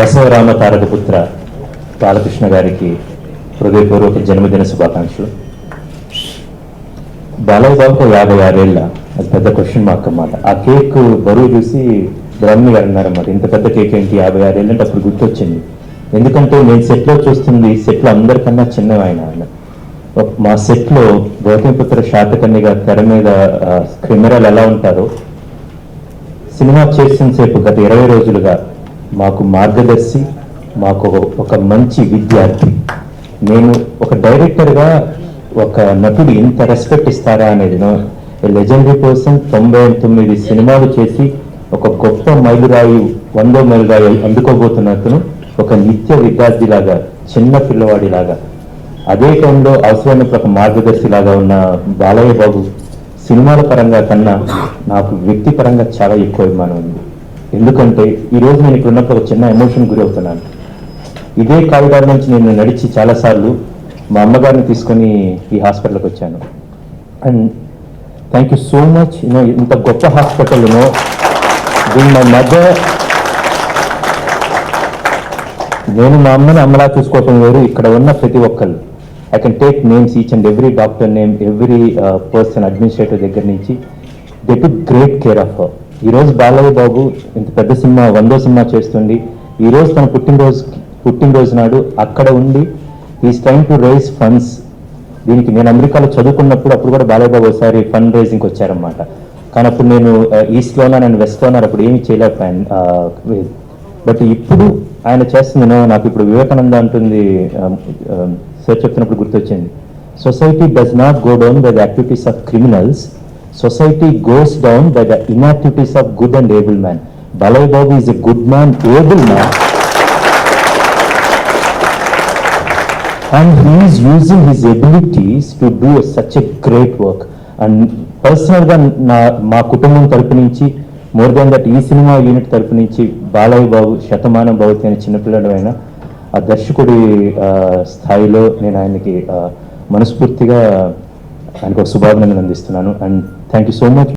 బసవరామ తారకపుత్ర బాలకృష్ణ గారికి హృదయపూర్వక జన్మదిన శుభాకాంక్షలు. బాలయ్య బాబుకు యాభై ఆరేళ్ళ. అది పెద్ద క్వశ్చన్ మార్క్ అన్నమాట. ఆ కేక్ బరువు చూసి బ్రహ్మి గారు అన్నారన్నమాట ఇంత పెద్ద కేక్ ఏంటి? యాభై ఆరేళ్ళు అంటే అప్పుడు గుర్తొచ్చింది. ఎందుకంటే నేను సెట్లో చూస్తుంది సెట్లో అందరికన్నా చిన్నవి ఆయన ఆయన మా సెట్లో గౌతమిపుత్ర శాతకన్యగా తెర మీద కెమెరాలు ఎలా ఉంటారో సినిమా చేసిన సేపు గత ఇరవై రోజులుగా మాకు మార్గదర్శి మాకు ఒక- మంచి విద్యార్థి. నేను ఒక డైరెక్టర్గా ఒక నటుడు ఇంత రెస్పెక్ట్ ఇస్తారా అనేది లెజెండరీ కోసం తొంభై తొమ్మిది సినిమాలు చేసి ఒక గొప్ప మైలురాయి వందో మైలురాయి అందుకోబోతున్నతను ఒక నిత్య విద్యార్థిలాగా చిన్న పిల్లవాడిలాగా. అదే టైంలో అవసరమైనప్పుడు ఒక మార్గదర్శిలాగా ఉన్న బాలయ్య బాబు సినిమాల పరంగా కన్నా నాకు వ్యక్తిపరంగా చాలా ఎక్కువ అభిమానం ఉంది. ఎందుకంటే ఈరోజు నేను ఇక్కడ ఉన్నప్పుడు ఒక చిన్న ఎమోషన్ గురి అవుతున్నాను. ఇదే కారిడార్ నుంచి నేను నడిచి చాలాసార్లు మా అమ్మగారిని తీసుకొని ఈ హాస్పిటల్కి వచ్చాను. And thank you so much you know ఇంత గొప్ప హాస్పిటల్ యూనో దీని మై మదర్ నేను మా అమ్మని అమ్మలా చూసుకోవటం వేరు. ఇక్కడ ఉన్న ప్రతి ఒక్కళ్ళు. I can take names each and every doctor name every person administrative దగ్గర నుంచి. They to great care of her ఈరోజు బాలయ్య బాబు ఇంత పెద్ద సినిమా వందో సినిమా చేస్తుంది ఈరోజు తన పుట్టినరోజు పుట్టినరోజు నాడు అక్కడ ఉండి is trying to raise funds దీనికి నేను అమెరికాలో చదువుకున్నప్పుడు అప్పుడు కూడా బాలయ్య బాబు ఒకసారి ఫండ్ రైజింగ్కి వచ్చారనమాట కానీ అప్పుడు నేను ఈస్ట్లోనా నేను వెస్ట్లోనా అప్పుడు ఏమీ చేయలేకపోయాను. బట్ ఇప్పుడు ఆయన చేస్తుంది నేను నాకు ఇప్పుడు వివేకానంద అంటుంది. సార్ చెప్తున్నప్పుడు గుర్తొచ్చింది. Society does not go down by the activities of criminals society goes down by the inactivities of good and able man. Balayya Babu is a good man able man. and he is using his abilities to do such a great work and personal నా మా కుటుంబం తరపు నుంచి more than that ఈ cinema unit తరపు నుంచి బాలయ్య బాబు శతమానం భవతి అనే చిన్నపిల్లడు అయినా ఆ దర్శకుడి స్థాయిలో నేను ఆయనకి మనస్ఫూర్తిగా ఆయనకు ఒక శుభాభినందన అందిస్తున్నాను. And thank you so much